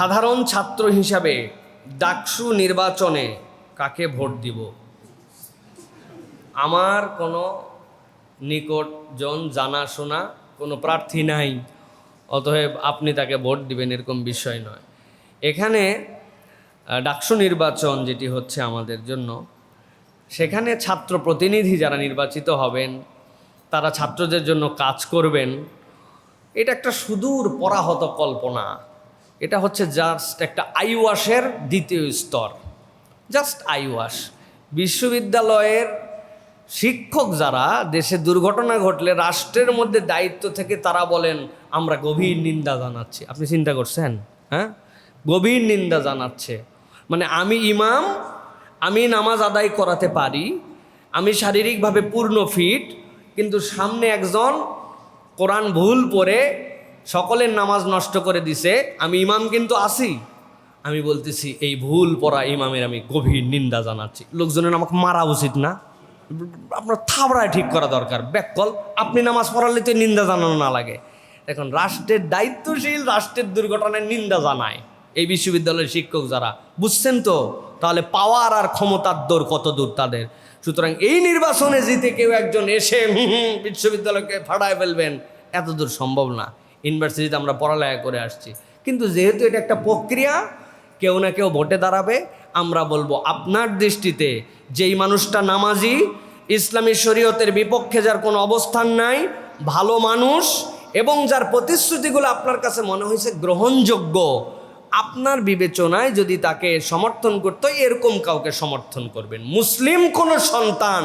সাধারণ ছাত্র হিসাবে ডাকসু নির্বাচনে কাকে ভোট দিব? আমার কোনো নিকটজন জানাশোনা কোনো প্রার্থী নাই, অতএব আপনি তাকে ভোট দিবেন এরকম বিষয় নয়। এখানে ডাকসু নির্বাচন যেটি হচ্ছে আমাদের জন্য, সেখানে ছাত্র প্রতিনিধি যারা নির্বাচিত হবেন, তারা ছাত্রদের জন্য কাজ করবেন, এটা একটা সুদূর পরাহত কল্পনা। এটা হচ্ছে জাস্ট একটা আইওয়াশের দ্বিতীয় স্তর। Just eyewash. বিশ্ববিদ্যালয়ের শিক্ষক যারা, দেশে দুর্ঘটনা ঘটলে রাষ্ট্রের মধ্যে দায়িত্ব থেকে তারা বলেন, আমরা গভীর নিন্দা জানাচ্ছি। আপনি চিন্তা করছেন? হ্যাঁ? গভীর নিন্দা জানাচ্ছে। মানে আমি ইমাম, আমি নামাজ আদায় করাতে পারি, আমি শারীরিকভাবে পূর্ণ ফিট কিন্তু সামনে একজন কোরআন ভুল পড়ে সকলের নামাজ নষ্ট করে দিছে, আমি ইমাম কিন্তু আসি আমি বলতেছি, এই ভুল পড়া ইমামের আমি গভীর নিন্দা জানাচ্ছি। লোকজনের আমাকে মারা উচিত না। আপনার থাবড়ায় ঠিক করা দরকার। ব্যাককল আপনি নামাজ পড়ালে তো নিন্দা জানানো না লাগে। এখন রাষ্ট্রের দায়িত্বশীল রাষ্ট্রের দুর্ঘটনায় নিন্দা জানায়। এই বিশ্ববিদ্যালয়ের শিক্ষক যারা, বুঝছেন তো? তাহলে পাওয়ার আর ক্ষমতার দৌড় কত দূর তাদের? সুতরাং এই নির্বাচনে জিতে কেউ একজন এসে বিশ্ববিদ্যালয়কে ফাড়ায় ফেলবেন এত দূর সম্ভব না। ইউনিভার্সিটিতে আমরা পড়ালেখা করে আসছি। কিন্তু যেহেতু এটা একটা প্রক্রিয়া, কেউ না কেউ ভোটে দাঁড়াবে। আমরা বলব, আপনার দৃষ্টিতে যেই মানুষটা নামাজি, ইসলামী শরীয়তের বিপক্ষে যার কোনো অবস্থান নাই, ভালো মানুষ, এবং যার প্রতিশ্রুতিগুলো আপনার কাছে মনে হয়েছে গ্রহণযোগ্য, আপনার বিবেচনায় যদি তাকে সমর্থন করতে এরকম কাউকে সমর্থন করবেন। মুসলিম কোনো সন্তান,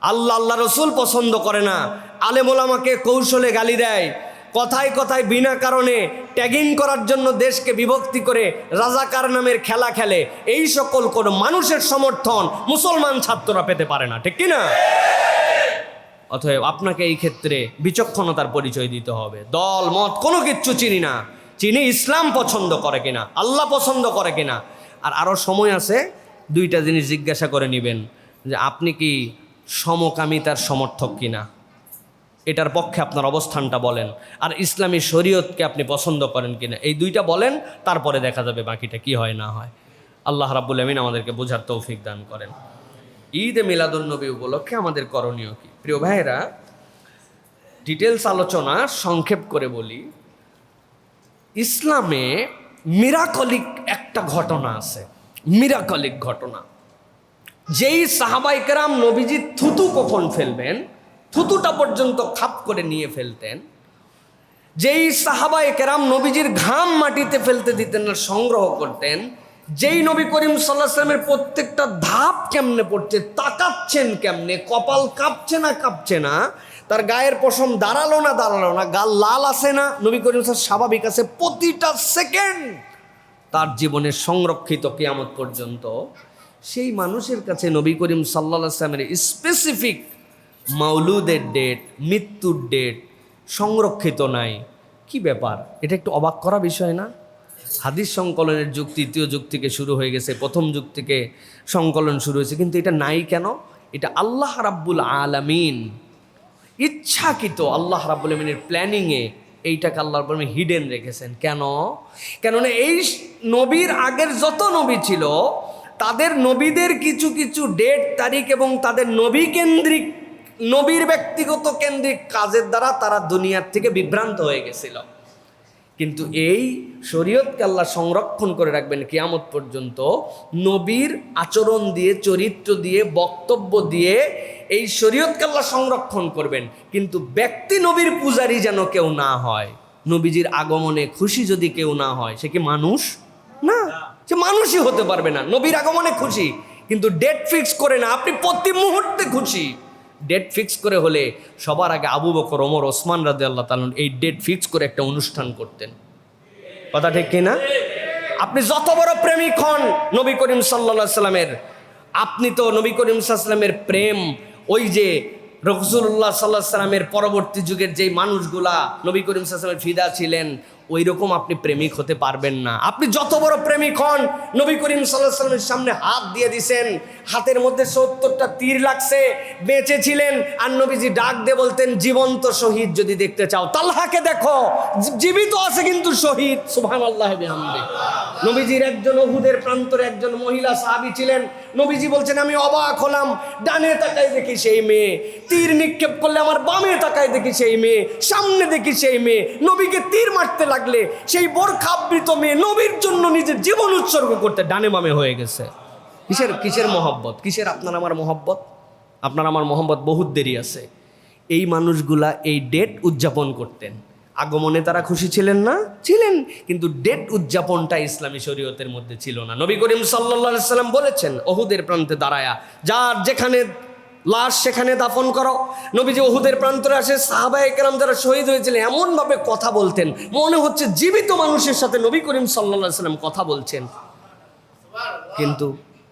আল্লাহ আল্লাহ রসুল পছন্দ করে না। আলেমোলামাকে কৌশলে গালি দেয়। কথায় কথায় বিনা কারণে ট্যাগিং করার জন্য দেশকে বিভক্তি করে রাজাকার নামের খেলা খেলে। এই সকল কোনো মানুষের সমর্থন মুসলমান ছাত্ররা পেতে পারে না, ঠিক কিনা? অতএব আপনাকে এই ক্ষেত্রে বিচক্ষণতার পরিচয় দিতে হবে। দল, মত, কোনো কিচ্ছু চিনি না। চিনি ইসলাম পছন্দ করে কিনা, আল্লাহ পছন্দ করে কিনা। আর আরও সময় আছে, দুইটা জিনিস জিজ্ঞাসা করে নেবেন যে আপনি কি সমকামিতার সমর্থক কিনা? এটার পক্ষে আপনার অবস্থানটা বলেন। আর ইসলামী শরীয়তকে আপনি পছন্দ করেন কিনা, এই দুইটা বলেন, তারপরে দেখা যাবে বাকিটা কি হয়, না হয়। আল্লাহ রাব্বুল আমিন আমাদেরকে বোঝার তৌফিক দান করেন। ঈদে মিলাদুন্নবী উপলক্ষে আমাদের করণীয় কি? প্রিয় ভাইয়েরা ডিটেলস আলোচনা সংক্ষেপ করে বলি। ইসলামে মিরাকলিক একটা ঘটনা আছে, মিরাকলিক ঘটনা। যেই সাহাবাইকেরাম নবীজি থুতু কখন ফেলবেন? থুতুটা পর্যন্ত খাপ করে নিয়ে ফেলতেন। যেই সাহাবায়ে কেরাম নবীজির ঘাম মাটিতে ফেলতে দিতেন না সংগ্রহ করতেন, যেই নবী করিম সাল্লাহ সাল্লামের প্রত্যেকটা ধাপ কেমনে পড়ছে, তাকাচ্ছেন কেমনে, কপাল কাঁপছে না কাঁপছে না, তার গায়ের পশম দাঁড়াল না দাঁড়াল না, গাল লাল আসে না, নবী করিম সাল্লাল্লাহু স্বাভাবিক আছে প্রতিটা সেকেন্ড তার জীবনের সংরক্ষিত কেয়ামত পর্যন্ত। সেই মানুষের কাছে নবী করিম সাল্লা সাল্লামের স্পেসিফিক মাউলুদের ডেট মৃত্যুর ডেট সংরক্ষিত নাই। কি ব্যাপার? এটা একটু অবাক করা বিষয় না? হাদিস সংকলনের যুগ, তৃতীয় যুগ থেকে শুরু হয়ে গেছে, প্রথম যুগ থেকে সংকলন শুরু হয়েছে। কিন্তু এটা নাই কেন? এটা আল্লাহ রাব্বুল আলামিন ইচ্ছাকৃত আল্লাহ রাব্বুল আলমিনের প্ল্যানিংয়ে এইটাকে আল্লাহ রাব্বুল আলামিন হিডেন রেখেছেন। কেন? কেননা এই নবীর আগের যত নবী ছিল, তাদের নবীদের কিছু কিছু ডেট তারিখ এবং তাদের নবী কেন্দ্রিক নবীর ব্যক্তিগত কেন্দ্রিক কাজের দ্বারা তারা দুনিয়ার থেকে বিভ্রান্ত হয়ে গেছিল। কিন্তু এই শরীয়তকে আল্লাহ সংরক্ষণ করে রাখবেন কিয়ামত পর্যন্ত নবীর আচরণ দিয়ে, চরিত্র দিয়ে, বক্তব্য দিয়ে এই শরীয়তকে আল্লাহ সংরক্ষণ করবেন। কিন্তু ব্যক্তি নবীর পূজারী যেন কেউ না হয়, নবীজির আগমনে খুশি যদি কেউ না হয়, সে কি মানুষ? না, সে মানুষই হতে পারবে না। নবীর আগমনে খুশি, কিন্তু ডেট ফিক্স করে না, আপনি প্রতি মুহূর্তে খুশি। ডেট ফিক্স করে হলে সবার আগে আবু বকর, ওমর, ওসমান রাজে আল্লাহ তালন এই ডেট ফিক্স করে একটা অনুষ্ঠান করতেন। কথা ঠিক কিনা? আপনি যত বড় প্রেমিক হন নবী করিম সাল্লা সাল্লামের, আপনি তো নবী করিম সাল্লামের প্রেম, ওই যে রসুল্লাহ সাল্লাহ সাল্লামের পরবর্তী যুগের যেই মানুষগুলা নবী করিম সাল্লামের ফিদা ছিলেন ওই রকম আপনি প্রেমিক হতে পারবেন না। আপনি যত বড় প্রেমিক হন, নবী করিম সাল্লামের সামনে হাত দিয়ে দিছেন। হাতের মধ্যে সত্তরটা তীর লাগছে, বেঁচেছিলেন, আর নবীজি ডাক দিয়ে বলতেন, জীবন্ত শহীদ যদি দেখতে চাও। তাল্লাহাকে দেখো জীবিত আছে কিন্তু শহীদ। সুবহান আল্লাহ নবীজির একজন অহুদের প্রান্তরে একজন মহিলা সাহাবী ছিলেন। নবীজি বলছেন, আমি অবাক হলাম, ডানে তাকায় দেখি সেই মেয়ে। তীর নিক্ষেপ করলে আমার বামে তাকায় দেখি সেই মেয়ে। সামনে দেখি সেই মেয়ে। নবীকে তীর মারতে লাগলে সেই বোরখাবৃত মেয়ে নবীর জন্য নিজের জীবন উৎসর্গ করতে ডানে বামে হয়ে গেছে। কিসের কিসের মহব্বত? কিসের আপনার আমার মহব্বত? আপনার আমার মহব্বত বহুত দেরি আছে। এই মানুষগুলা এই ডেট উদযাপন করতেন। আগমনে তারা খুশি ছিলেন না? ছিলেন, কিন্তু ডেট উদযাপনটা ইসলামী শরীয়তের মধ্যে ছিল না। নবী করিম সাল্লা সাল্লাম বলেছেন, অহুদের প্রান্তে দাঁড়ায়া, যার যেখানে লাশ সেখানে দাফন করো। নবীজি ওহুদের প্রান্তরে আসে, সাহাবায়ে কেরাম যারা শহীদ হয়েছিলেন, এমনভাবে কথা বলতেন। মনে হচ্ছে জীবিত মানুষের সাথে নবী করিম সাল্লা সাল্লাম কথা বলছেন। কিন্তু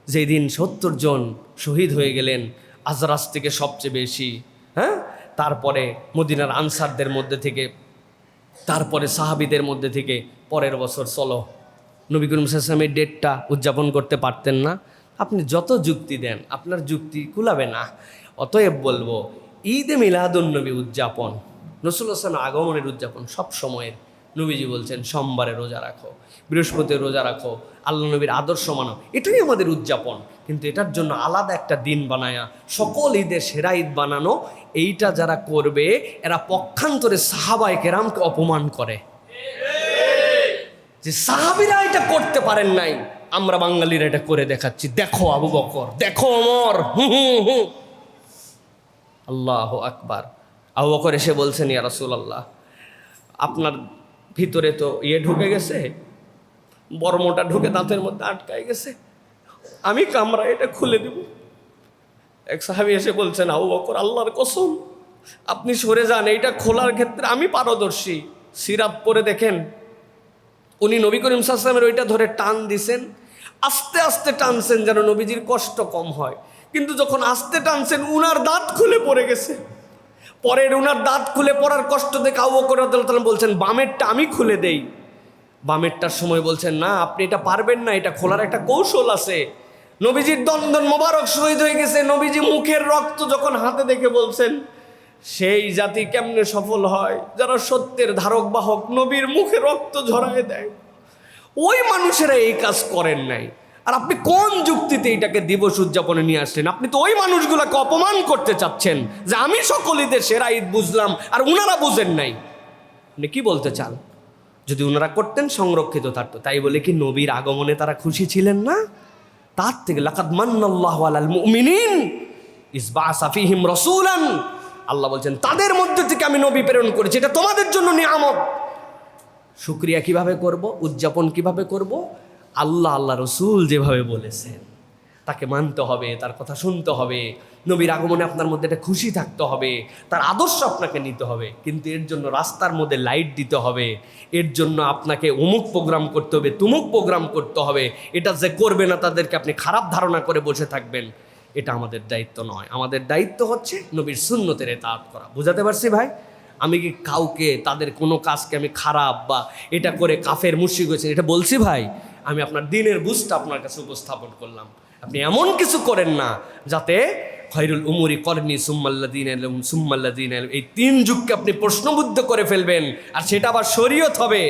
যেই দিন সত্তর জন শহীদ হয়ে গেলেন, আজরাস থেকে সবচেয়ে বেশি হ্যাঁ? তারপরে মদিনার আনসারদের মধ্যে থেকে, তারপরে সাহাবিদের মধ্যে থেকে পরের বছর চলো নবী করিম সাল্লামের ডেটটা উদযাপন করতে পারতেন না। আপনি যত যুক্তি দেন, আপনার যুক্তি কুলাবে না। অতএব বলব, ঈদে মিলাদুন নবী উদযাপন হাসান আগমনের উদযাপন সব সময়ের নবীজি বলছেন, সোমবারে রোজা রাখো বৃহস্পতি রোজা রাখো, আল্লাহ নবীর আদর্শ মানো। এটাই আমাদের উদযাপন। কিন্তু এটার জন্য আলাদা একটা দিন বানায়া, সকল ঈদের সেরা ঈদ বানানো, এইটা যারা করবে, এরা পক্ষান্তরে সাহাবায় কেরামকে অপমান করে। যে সাহাবিরা এটা করতে পারেন নাই, আমরা বাঙালিরা এটা করে দেখাচ্ছি। দেখো আবু বকর, দেখো অমর আল্লাহ আকবার। আবু বকর এসে বলছেন, ইয়া রাসূলুল্লাহ, আপনার ভিতরে তো ইয়ে ঢুকে গেছে, বর্মটা ঢুকে দাঁতের মধ্যে আটকায় গেছে, আমি কামরা এটা খুলে দিব। এক সাহাবি এসে বলছেন, আবু বকর, আল্লাহর কসম, আপনি সরে যান, এইটা খোলার ক্ষেত্রে আমি পারদর্শী। সিরাপ পরে দেখেন উনি নবী করিম সাল্লামের ওইটা ধরে টান দিছেন। আস্তে আস্তে টানছেন যেন নবীজির কষ্ট কম হয়। কিন্তু যখন আস্তে টানছেন, উনার দাঁত খুলে পড়ে গেছে। পরের উনার দাঁত খুলে পড়ার কষ্ট দেখে আবু রাদিয়াল্লাহু বলছেন, বামেরটা আমি খুলে দেই। বামেরটার সময় বলছেন, না, আপনি এটা পারবেন না, এটা খোলার একটা কৌশল আছে। নবীজির দন্দন মোবারক শহীদ হয়ে গেছে। নবীজি মুখের রক্ত যখন হাতে দেখে বলছেন সেই জাতি কেমনে সফল হয়? যারা সত্যের ধারক, বাহক, নবীর মুখে রক্ত ঝরায় দেয়। ওই মানুষেরা এই কাজ করেন নাই। আর আপনি কোন যুক্তিতে এটাকে দিবস উদযাপনে নিয়ে আসলেন? আপনি তো ওই মানুষগুলোকে অপমান করতে চাচ্ছেন যে আমি সকল ঈদের সেরা ঈদ বুঝলাম আর উনারা বুঝেন নাই। আপনি কি বলতে চান? যদি ওনারা করতেন সংরক্ষিত থাকতো তাই বলে কি নবীর আগমনে তারা খুশি ছিলেন না? তার থেকে লাকাদ মান্নাল্লাহু আলাল মুমিনিন। ইসবাসা ফীহিম রাসূলান। আল্লাহ বলছেন, তাদের মধ্যে থেকে আমি নবী প্রেরণ করেছি, এটা তোমাদের জন্য নিয়ামত। শুক্রিয়া কীভাবে করব? উদযাপন কীভাবে করব? আল্লাহ আল্লাহ রসুল যেভাবে বলেছেন, তাকে মানতে হবে, তার কথা শুনতে হবে, নবীর আগমনে আপনার মধ্যে একটা খুশি থাকতে হবে, তার আদর্শ আপনাকে নিতে হবে, কিন্তু এর জন্য রাস্তার মধ্যে লাইট দিতে হবে, এর জন্য আপনাকে অমুক প্রোগ্রাম করতে হবে, তুমুক প্রোগ্রাম করতে হবে, এটা যে করবে না তাদেরকে আপনি খারাপ ধারণা করে বসে থাকবেন। এটা আমাদের দায়িত্ব নয়। আমাদের দায়িত্ব হচ্ছে নবীর সুন্নতের এতাত করা। বুঝাতে পারছি ভাই? আমি কি কাউকে, তাদের কোনো কাজকে আমি খারাপ বা এটা করে কাফের মুশিক হয়েছে এটা বলছি ভাই? আমি আপনার দিনের বুঝটা আপনার কাছে উপস্থাপন করলাম। আপনি এমন কিছু করেন না যাতে খৈরুল উমরি করনি সুম্মাল্লাদিন এলম সুম্মাল্লাদিন এলম এই তিন যুগকে আপনি প্রশ্নবুদ্ধ করে ফেলবেন আর সেটা আবার শরীয়ত হবে।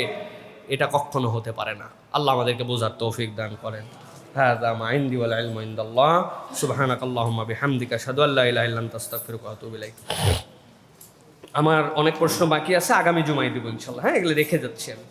এটা কখনো হতে পারে না। আল্লাহ আমাদেরকে বোঝার তৌফিক দান করেন। هذا ما عندي والعلم عند الله سبحانك اللهم بحمدك اشهد ان لا اله الا انت استغفرك واتوب اليك আমার অনেক প্রশ্ন বাকি আছে আগামী জুমাই দিব ইনশাল্লাহ হ্যাঁ এগুলো রেখে যাচ্ছি আমি